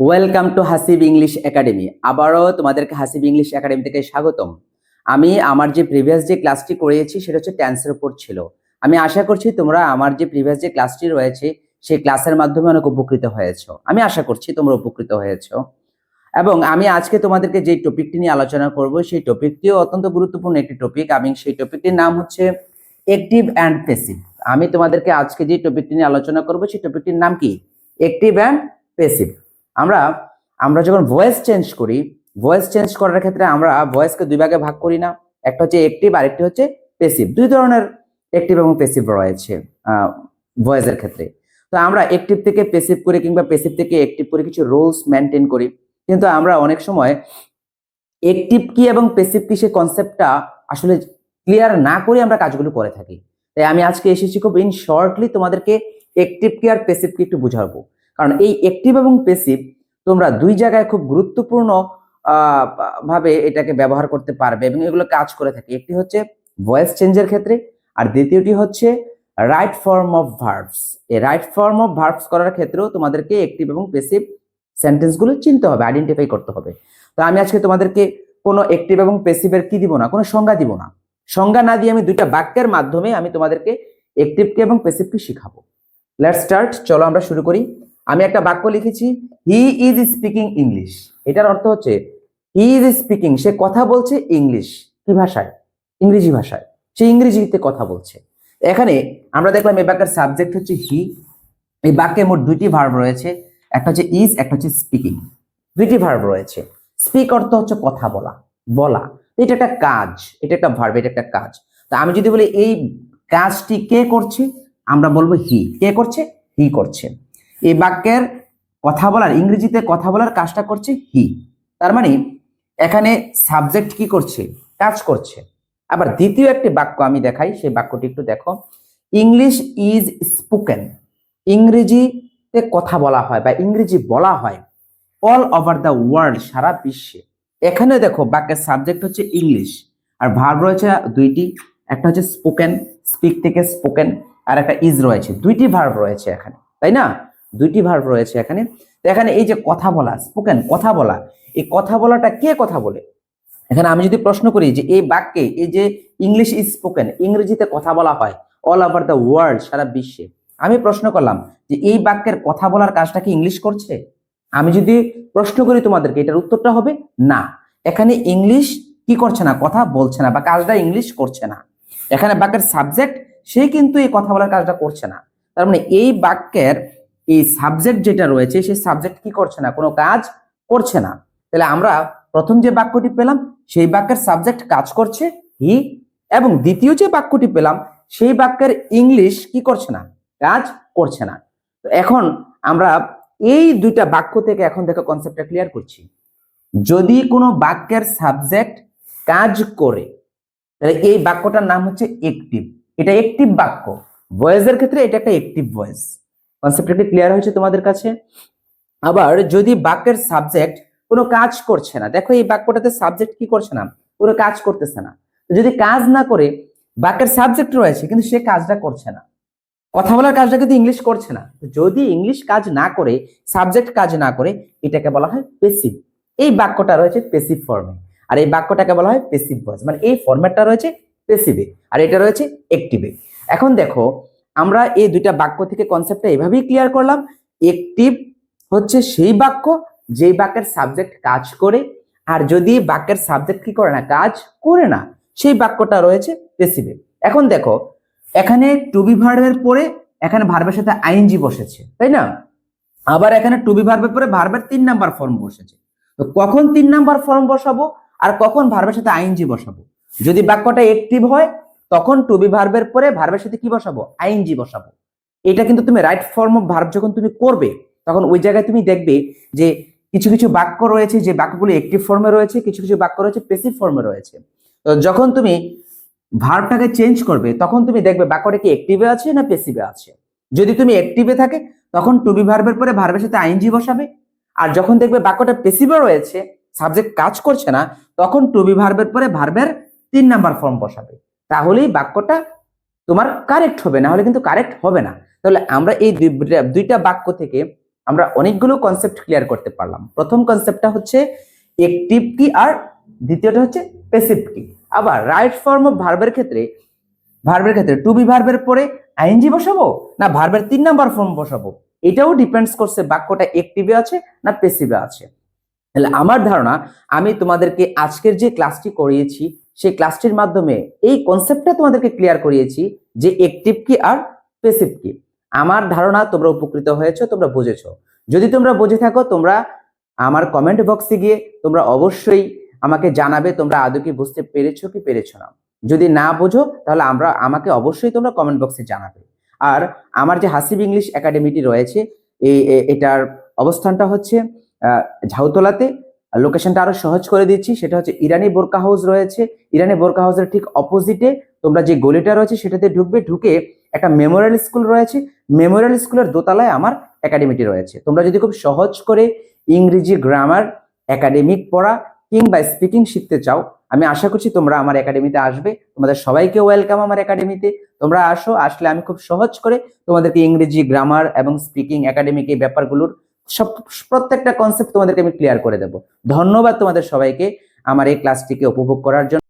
Welcome to Hasib English academy আবারও তোমাদেরকে Hasib English academy থেকে স্বাগতম। আমি আমার যে প্রিভিয়াস যে ক্লাসটি করিয়েছি, সেটা হচ্ছে টেন্সের উপর ছিল। আমি আশা করছি তোমরা আমার যে প্রিভিয়াস যে ক্লাসটি রয়েছে, সেই ক্লাসের মাধ্যমে অনেক উপকৃত হয়েছো। আমি আশা করছি তোমরা উপকৃত হয়েছো। এবং আমি আজকে তোমাদেরকে যে টপিকটি নিয়ে আলোচনা করব, সেই টপিকটিও অত্যন্ত গুরুত্বপূর্ণ একটি টপিক আমি সেই টপিকটির নাম হচ্ছে অ্যাক্টিভ অ্যান্ড পেসিভ আমি তোমাদেরকে আজকে যে টপিকটি নিয়ে আলোচনা করব, সেই টপিকটির নাম কি? অ্যাক্টিভ অ্যান্ড প্যাসিভ আমরা আমরা যখন ভয়েস চেঞ্জ করি ভয়েস চেঞ্জ করার ক্ষেত্রে আমরা ভয়েসকে দুই ভাগে ভাগ করি না। একটা হচ্ছে অ্যাক্টিভ আর একটি হচ্ছে প্যাসিভ দুই ধরনের অ্যাক্টিভ এবং প্যাসিভ রয়েছে ভয়েসের ক্ষেত্রে। তো আমরা অ্যাক্টিভ থেকে প্যাসিভ করে কিংবা প্যাসিভ থেকে অ্যাক্টিভ করে কিছু রোলস মেনটেন করি। কিন্তু আমরা অনেক সময় অ্যাক্টিভ কি এবং প্যাসিভ কি সে কনসেপ্টটা আসলে ক্লিয়ার না করে আমরা কাজগুলো করে থাকি। তাই আমি আজকে এসেছি খুব ইন শর্টলি তোমাদেরকে অ্যাক্টিভ কি আর প্যাসিভ কি একটু বুঝাবো। কারণ এই অ্যাক্টিভ এবং পেসিভ তোমরা দুই জায়গায় খুব গুরুত্বপূর্ণ ভাবে এটাকে ব্যবহার করতে পারবে এবং এগুলো কাজ করে থাকে। একটি হচ্ছে ভয়েস চেঞ্জের ক্ষেত্রে আর দ্বিতীয়টি হচ্ছে রাইট ফর্ম অফ ভার্বস এই রাইট ফর্ম অফ ভার্বস করার ক্ষেত্রেও তোমাদেরকে অ্যাক্টিভ এবং পেসিভ সেন্টেন্সগুলো চিনতে হবে আইডেন্টিফাই করতে হবে। তো আমি আজকে তোমাদেরকে কোনো অ্যাক্টিভ এবং পেসিভের কি দিব না, কোনো সংজ্ঞা দিব না। সংজ্ঞা না দিয়ে আমি দুইটা বাক্যের মাধ্যমে আমি তোমাদেরকে অ্যাক্টিভকে এবং পেসিভকে শিখাবো। লেটস স্টার্ট চলো আমরা শুরু করি। আমি একটা বাক্য লিখেছি হি ইজ স্পিকিং ইংলিশ এটার অর্থ হচ্ছে হি ইজ স্পিকিং সে কথা বলছে ইংলিশ, কি ভাষায়? ইংরেজি ভাষায়। সে ইংরেজিতে কথা বলছে। এখানে আমরা দেখলাম এই বাক্যের সাবজেক্ট হচ্ছে হি এই বাক্যে মোট দুইটি ভার্ব রয়েছে, একটা হচ্ছে ইজ একটা হচ্ছে স্পিকিং দুইটি ভার্ব রয়েছে। স্পিক অর্থ হচ্ছে কথা বলা বলা। এটা একটা কাজ, এটা একটা ভার্ব এটা একটা কাজ। তা আমি যদি বলি, এই কাজটি কে করছে? আমরা বলব হি কে করছে? হি করছে। এই বাক্যের কথা বলার, ইংরেজিতে কথা বলার কাজটা করছে হি তার মানে এখানে সাবজেক্ট কি করছে? কাজ করছে। আবার দ্বিতীয় একটি বাক্য আমি দেখাই, সেই বাক্যটি একটু দেখো। ইংলিশ ইজ স্পোকেন ইংরেজিতে কথা বলা হয় বা ইংরেজি বলা হয় অল ওভার দ্য ওয়ার্ল্ড সারা বিশ্বে। এখানে দেখো বাক্যের সাবজেক্ট হচ্ছে ইংলিশ আর ভার্ব রয়েছে দুইটি, একটা হচ্ছে স্পোকেন স্পিক থেকে স্পোকেন আর একটা ইজ রয়েছে। দুইটি ভার্ব রয়েছে এখানে, তাই না? দুইটি ভার্ব রয়েছে এখানে। তো এখানে এই যে কথা বলা স্পোকেন কথা বলা, এই কথা বলাটা কে কথা বলে? এখানে আমি যদি প্রশ্ন করি যে এই বাক্যে এই যে ইংলিশ ইজ স্পোকেন ইংরেজিতে কথা বলা হয় অল ওভার দ্য ওয়ার্ল্ড সারা বিশ্বে, আমি প্রশ্ন করলাম যে এই বাক্যের কথা বলার কাজটা কি ইংলিশ করছে? আমি যদি প্রশ্ন করি তোমাদেরকে, এটার উত্তরটা হবে না। এখানে ইংলিশ কি করছে না, কথা বলছে না, বা কাজটা ইংলিশ করছে না। এখানে বাক্যের সাবজেক্ট সে কিন্তু এই কথা বলার কাজটা করছে না। তার মানে এই বাক্যের এই সাবজেক্ট যেটা রয়েছে সেই সাবজেক্ট কি করছে না? কোনো কাজ করছে না। তাহলে আমরা প্রথম যে বাক্যটি পেলাম, সেই বাক্যের সাবজেক্ট কাজ করছে হি এবং দ্বিতীয় যে বাক্যটি পেলাম, সেই বাক্যের ইংলিশ কি করছে না? কাজ করছে না। তো এখন আমরা এই দুইটা বাক্য থেকে এখন দেখো কনসেপ্টটা ক্লিয়ার করছি। যদি কোনো বাক্যের সাবজেক্ট কাজ করে, তাহলে এই বাক্যটার নাম হচ্ছে একটিভ এটা একটিভ বাক্য। ভয়েসের ক্ষেত্রে এটা একটা একটিভ ভয়েস কনসেপ্টটা কি ক্লিয়ার হয়েছে তোমাদের কাছে? আবার যদি বাক্যের সাবজেক্ট কোনো কাজ করছে না, দেখো এই বাক্যটাতে সাবজেক্ট কি করছে না? কোনো কাজ করতেছে না। যদি কাজ না করে, বাক্যের সাবজেক্ট রয়েছে, কিন্তু সে কাজটা করছে না। কথা বলার কাজটা কিন্তু ইংলিশ করছে না। যদি ইংলিশ কাজ না করে সাবজেক্ট কাজ না করে, এটাকে বলা হয় পেসিভ এই বাক্যটা রয়েছে পেসিভ ফর্মে আর এই বাক্যটাকে বলা হয় পেসিভ ভয়েস মানে এই ফরম্যাটটা রয়েছে পেসিভে আর এটা রয়েছে অ্যাক্টিভে এখন দেখো আমরা এই দুইটা বাক্য থেকে কনসেপ্টটা এভাবেই ক্লিয়ার করলাম। অ্যাক্টিভ হচ্ছে সেই বাক্য, যেই বাক্যের সাবজেক্ট কাজ করে, আর যদি বাক্যের সাবজেক্ট কি করে না, কাজ করে না, সেই বাক্যটা রয়েছে পেসিভে এখন দেখো, এখানে টু বি ভার্বের পরে এখানে ভার্বের সাথে আইএনজি বসেছে, তাই না? আবার এখানে টু বি ভার্বের পরে ভার্বের তিন নাম্বার ফর্ম বসেছে। তো কখন তিন নাম্বার ফর্ম বসাবো, আর কখন ভার্বের সাথে আইএনজি বসাবো? যদি বাক্যটা অ্যাক্টিভ হয় তখন টু বি ভার্বের পরে ভার্বের সাথে কি বসাবো? আইএনজি বসাবো। এটা কিন্তু তুমি রাইট ফর্ম অফ ভার্ব যখন তুমি করবে, তখন ওই জায়গায় তুমি দেখবে যে কিছু কিছু বাক্য রয়েছে, যে বাক্যগুলো অ্যাক্টিভ ফর্মে রয়েছে, কিছু কিছু বাক্য রয়েছে পেসিভ ফর্মে রয়েছে। তো যখন তুমি ভার্বটাকে চেঞ্জ করবে, তখন তুমি দেখবে বাক্যটা কি অ্যাক্টিভে আছে না পেসিভে আছে। যদি তুমি অ্যাক্টিভে থাকে, তখন টু বি ভার্বের পরে ভার্বের সাথে আইএনজি বসাবে। আর যখন দেখবে বাক্যটা পেসিভে রয়েছে সাবজেক্ট কাজ করছে না, তখন টু বি ভার্বের পরে ভার্বের তিন নাম্বার ফর্ম বসাবে। তাহলেই বাক্যটা তোমার কারেক্ট হবে না হলে কিন্তু কারেক্ট হবে না। তাহলে আমরা এই দুইটা বাক্য থেকে আমরা অনেকগুলো কনসেপ্ট ক্লিয়ার করতে পারলাম। প্রথম কনসেপ্টটা হচ্ছে একটিভ কি আর দ্বিতীয়টা হচ্ছে প্যাসিভ কি আবার রাইট ফর্ম অফ ভার্বের ক্ষেত্রে ভার্বের ক্ষেত্রে টু বি ভার্বের পরে আইএনজি বসাবো, না ভার্বের তিন নাম্বার ফর্ম বসাবো? এটাও ডিপেন্ডস করছে বাক্যটা একটিভে আছে না পেসিভে আছে। তাহলে আমার ধারণা, আমি তোমাদেরকে আজকের যে ক্লাসটি করিয়েছি সেই ক্লাসটির মাধ্যমে এই কনসেপ্টটা তোমাদেরকে ক্লিয়ার করিয়েছি যে একটিভ কি আর পেসিভ কি। আমার ধারণা তোমরা উপকৃত হয়েছো তোমরা বুঝেছ। যদি তোমরা বুঝে থাকো তোমরা আমার কমেন্ট বক্সে গিয়ে তোমরা অবশ্যই আমাকে জানাবে তোমরা আদৌ কি বুঝতে পেরেছ কি পেরেছ না। যদি না বোঝো তাহলে আমরা আমাকে অবশ্যই তোমরা কমেন্ট বক্সে জানাবে। আর আমার যে হাসিব ইংলিশ একাডেমিটি রয়েছে এই এটার অবস্থানটা হচ্ছে আহ, ঝাউতলাতে লোকেশনটা আরও সহজ করে দিচ্ছি, সেটা হচ্ছে ইরানি বোরকা হাউস রয়েছে। ইরানি বোরকা হাউসের ঠিক অপোজিটে তোমরা যে গলিটা রয়েছে সেটাতে ঢুকবে, ঢুকে একটা মেমোরিয়াল স্কুল রয়েছে। মেমোরিয়াল স্কুলের দোতলায় আমার একাডেমিটি রয়েছে। তোমরা যদি খুব সহজ করে ইংরেজি গ্রামার একাডেমিক পড়া কিংবা স্পিকিং শিখতে চাও, আমি আশা করছি তোমরা আমার একাডেমিতে আসবে। তোমাদের সবাইকে ওয়েলকাম আমার একাডেমিতে তোমরা আসো, আসলে আমি খুব সহজ করে তোমাদেরকে ইংরেজি গ্রামার এবং স্পিকিং একাডেমিক এই ব্যাপারগুলোর প্রত্যেকটা কনসেপ্ট তোমাদেরকে আমি ক্লিয়ার করে দেব। ধন্যবাদ তোমাদের সবাইকে আমার এই ক্লাসটিকে উপভোগ করার জন্য।